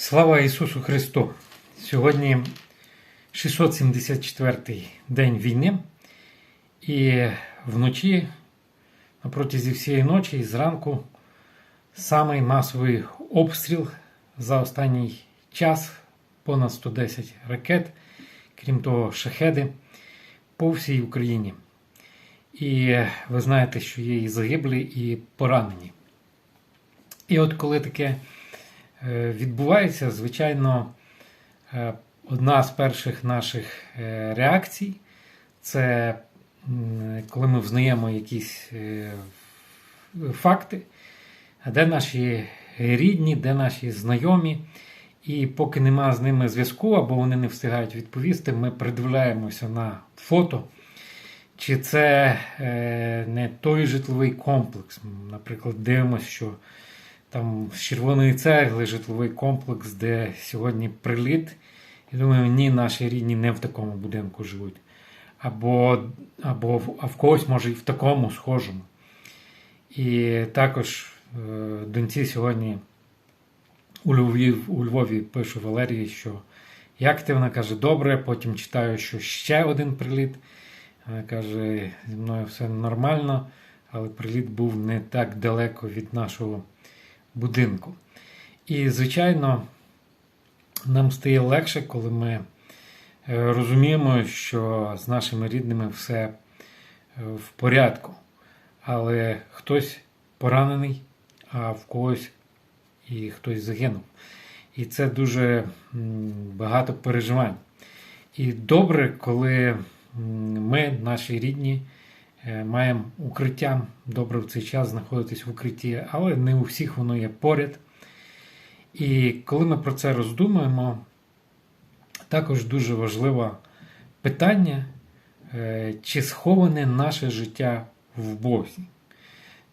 Слава Ісусу Христу! Сьогодні 674-й день війни, і вночі, протязі всієї ночі і зранку, самий масовий обстріл за останній час понад 110 ракет, крім того, шахеди по всій Україні. І ви знаєте, що є і загиблі, і поранені. І от коли таке відбувається, звичайно, е, одна з перших наших е, реакцій це коли ми взнаємо якісь е, факти, де наші рідні, де наші знайомі. І поки нема з ними зв'язку, або вони не встигають відповісти, ми придивляємося на фото. Чи це е, не той житловий комплекс? Наприклад, дивимося, що там з червоної цегли житловий комплекс, де сьогодні приліт. І думаю, ні, наші рідні не в такому будинку живуть. Або, або в- а в когось, може, і в такому схожому. І також е, доньці сьогодні у Львові, у Львові пишу Валерії, що як ти? Вона каже, добре. Потім читаю, що ще один приліт. Вона каже, зі мною все нормально, але приліт був не так далеко від нашого будинку. І, звичайно, нам стає легше, коли ми е, розуміємо, що з нашими рідними все е, в порядку. Але хтось поранений, а в когось і хтось загинув. І це дуже багато переживань. І добре, коли ми, наші рідні, маємо укриття. Добре в цей час знаходитись в укритті, але не у всіх воно є поряд. І коли ми про це роздумуємо, також дуже важливе питання, е, чи сховане наше життя в Бозі.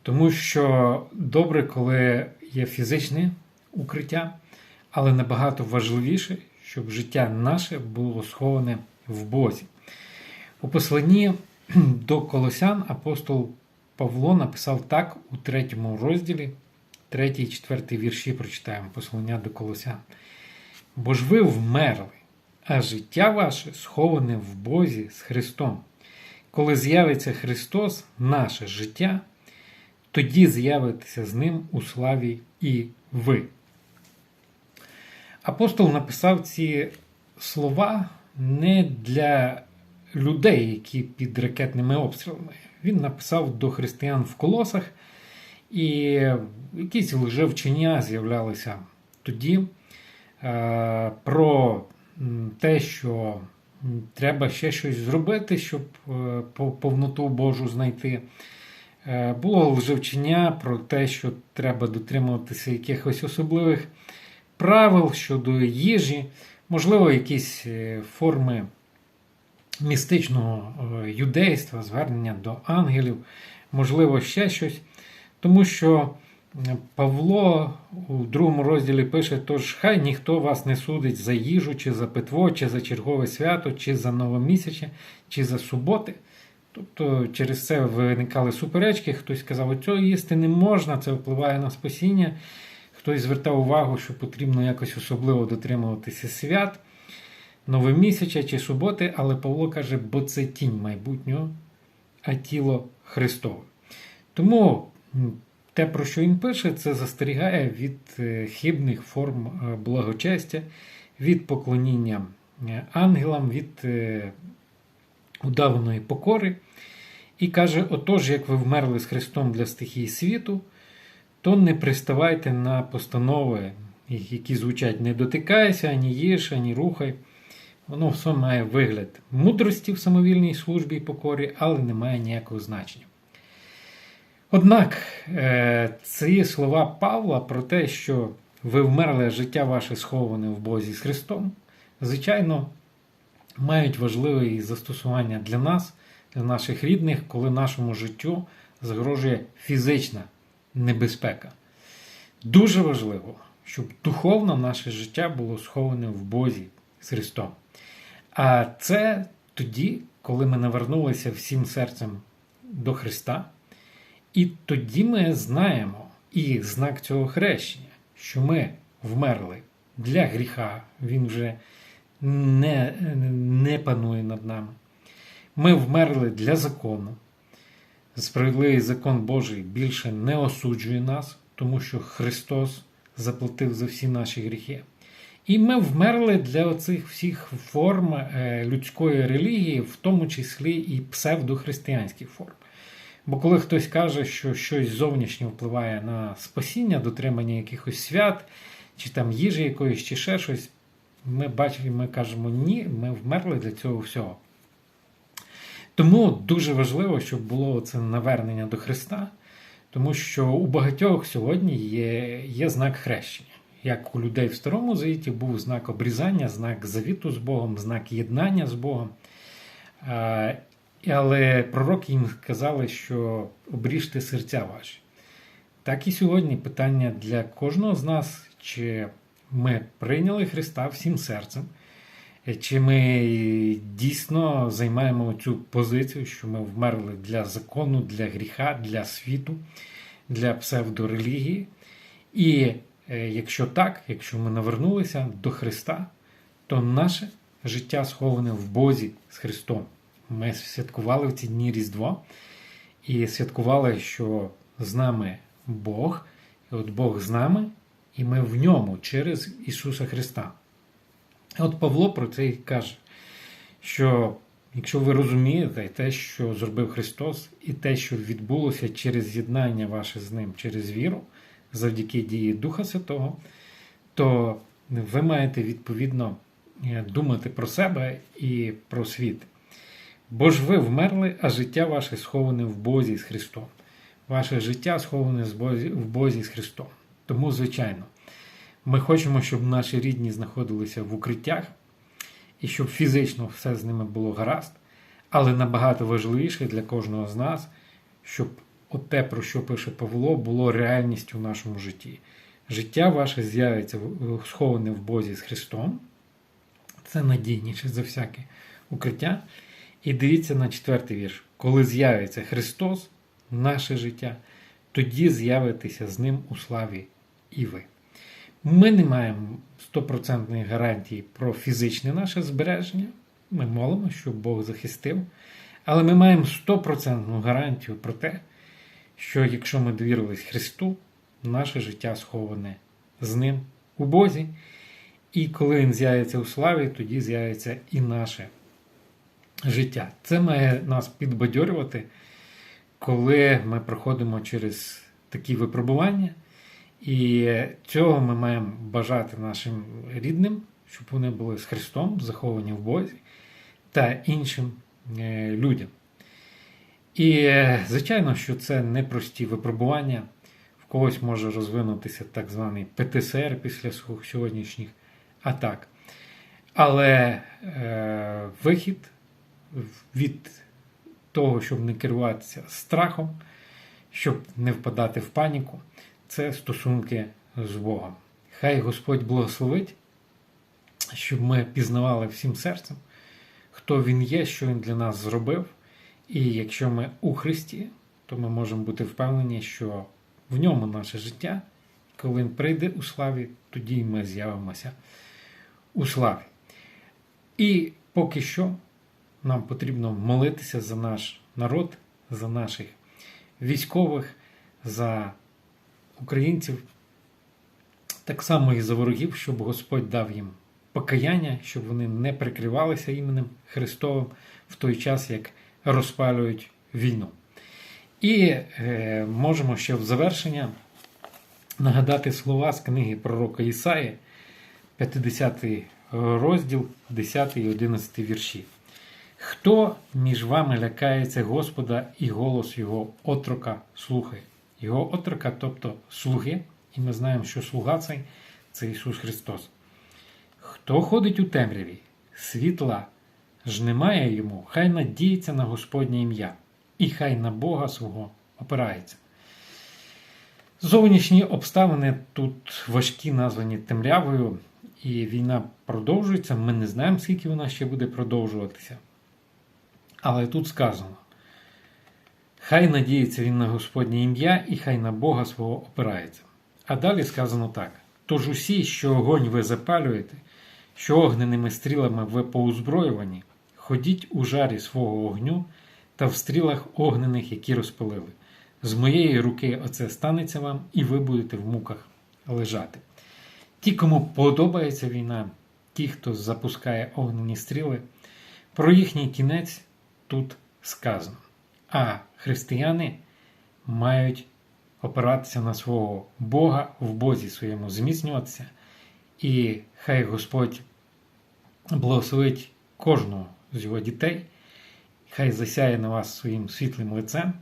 Тому що добре, коли є фізичне укриття, але набагато важливіше, щоб життя наше було сховане в Бозі. У посланні до Колосян апостол Павло написав так у третьому розділі, третій і четвертий вірші прочитаємо послання до Колосян. Бо ж ви вмерли, а життя ваше сховане в Бозі з Христом. Коли з'явиться Христос, наше життя, тоді з'явитеся з ним у славі і ви. Апостол написав ці слова не для людей, які під ракетними обстрілами. Він написав до християн в колосах, і якісь лжевчення з'являлися тоді е, про те, що треба ще щось зробити, щоб е, повноту Божу знайти. Е, Було лжевчення про те, що треба дотримуватися якихось особливих правил щодо їжі, можливо, якісь е, форми містичного е, юдейства, звернення до ангелів, можливо, ще щось. Тому що Павло у другому розділі пише: тож хай ніхто вас не судить за їжу, чи за питво, чи за чергове свято, чи за новомісяче, чи за суботи. Тобто через це виникали суперечки, хтось казав, оцього їсти не можна, це впливає на спасіння. Хтось звертав увагу, що потрібно якось особливо дотримуватися свят, новомісяча чи суботи, але Павло каже, бо це тінь майбутнього, а тіло Христове. Тому те, про що він пише, це застерігає від е, хибних форм е, благочестя, від поклоніння е, ангелам, від удаваної покори. І каже: отож, як ви вмерли з Христом для стихії світу, то не приставайте на постанови, які звучать не дотикайся, ані їж, ані рухай. Воно все має вигляд мудрості в самовільній службі і покорі, але не має ніякого значення. Однак е, ці слова Павла про те, що ви вмерли, життя ваше сховане в Бозі з Христом, звичайно, мають важливе застосування для нас, для наших рідних, коли нашому життю загрожує фізична небезпека. Дуже важливо, щоб духовно наше життя було сховане в Бозі з Христом. А це тоді, коли ми навернулися всім серцем до Христа, і тоді ми знаємо і знак цього хрещення, що ми вмерли для гріха. Він вже не, не панує над нами. Ми вмерли для закону. Справедливий закон Божий більше не осуджує нас, тому що Христос заплатив за всі наші гріхи. І ми вмерли для оцих всіх форм е, людської релігії, в тому числі і псевдохристиянських форм. Бо коли хтось каже, що щось зовнішнє впливає на спасіння, дотримання якихось свят, чи там їжі якоїсь, чи ще щось, ми бачимо, ми кажемо ні, ми вмерли для цього всього. Тому дуже важливо, щоб було це навернення до Христа, тому що у багатьох сьогодні є, є знак хрещення. Як у людей в Старому Завіті був знак обрізання, знак завіту з Богом, знак єднання з Богом. Але пророки їм сказали, що обріжте серця ваші. Так і сьогодні питання для кожного з нас, чи ми прийняли Христа всім серцем, чи ми дійсно займаємо цю позицію, що ми вмерли для закону, для гріха, для світу, для псевдорелігії. І якщо так, якщо ми навернулися до Христа, то наше життя сховане в Бозі з Христом. Ми святкували в ці дні Різдво і святкували, що з нами Бог, і от Бог з нами, і ми в ньому через Ісуса Христа. От Павло про це і каже, що якщо ви розумієте те, що зробив Христос, і те, що відбулося через з'єднання ваше з Ним, через віру, завдяки дії Духа Святого, то ви маєте відповідно е, думати про себе і про світ. Бо ж ви вмерли, а життя ваше сховане в Бозі з Христом. Ваше життя сховане в Бозі з Христом. Тому, звичайно, ми хочемо, щоб наші рідні знаходилися в укриттях і щоб фізично все з ними було гаразд, але набагато важливіше для кожного з нас, щоб те, про що пише Павло, було реальністю в нашому житті. Життя ваше з'явиться сховане в Бозі з Христом. Це надійніше за всяке укриття. І дивіться на четвертий вірш. Коли з'явиться Христос, наше життя, тоді з'явитеся з Ним у славі і ви. Ми не маємо стопроцентної гарантії про фізичне наше збереження. Ми молимо, щоб Бог захистив. Але ми маємо стопроцентну гарантію про те, що якщо ми довірились Христу, наше життя сховане з Ним у Бозі. І коли Він з'явиться у славі, тоді з'явиться і наше життя. Це має нас підбадьорювати, коли ми проходимо через такі випробування. І цього ми маємо бажати нашим рідним, щоб вони були з Христом, заховані в Бозі та іншим е, людям. І, звичайно, що це непрості випробування. В когось може розвинутися так званий ПТСР після сьогоднішніх атак. Але е, вихід від того, щоб не керуватися страхом, щоб не впадати в паніку, це стосунки з Богом. Хай Господь благословить, щоб ми пізнавали всім серцем, хто Він є, що Він для нас зробив. І якщо ми у Христі, то ми можемо бути впевнені, що в ньому наше життя, коли Він прийде у славі, тоді ми з'явимося у славі. І поки що нам потрібно молитися за наш народ, за наших військових, за українців, так само і за ворогів, щоб Господь дав їм покаяння, щоб вони не прикривалися іменем Христовим в той час, як розпалюють війну. І е, можемо ще в завершення нагадати слова з книги пророка Ісаї, 50 розділ, 10 і 11 вірші. Хто між вами лякається Господа і голос Його отрока слухає? Його отрока, тобто слуги, і ми знаємо, що слуга цей це Ісус Христос. Хто ходить у темряві, світла ж немає йому, хай надіється на Господнє ім'я, і хай на Бога свого опирається. Зовнішні обставини тут важкі, названі темрявою, і війна продовжується. Ми не знаємо, скільки вона ще буде продовжуватися. Але тут сказано: хай надіється він на Господнє ім'я і хай на Бога свого опирається. А далі сказано так: Тож усі, що огонь ви запалюєте, що огненими стрілами ви поузброювані, ходіть у жарі свого огню та в стрілах огнених, які розпалили. З моєї руки оце станеться вам, і ви будете в муках лежати. Ті, кому подобається війна, ті, хто запускає огнені стріли, про їхній кінець тут сказано. А християни мають опиратися на свого Бога, в Бозі своєму зміцнюватися, і хай Господь благословить кожного з його дітей, хай засяє на вас своїм світлим лицем.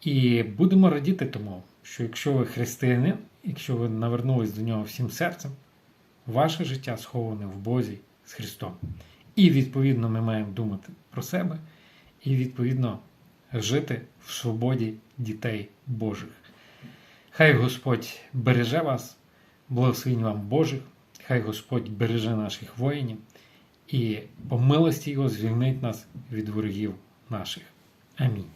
І будемо радіти тому, що якщо ви християнин, якщо ви навернулись до нього всім серцем, ваше життя сховане в Бозі з Христом. І відповідно ми маємо думати про себе і відповідно жити в свободі дітей Божих. Хай Господь береже вас, благословінь вам Божих, хай Господь береже наших воїнів і по милості Його звільнить нас від ворогів наших. Амінь.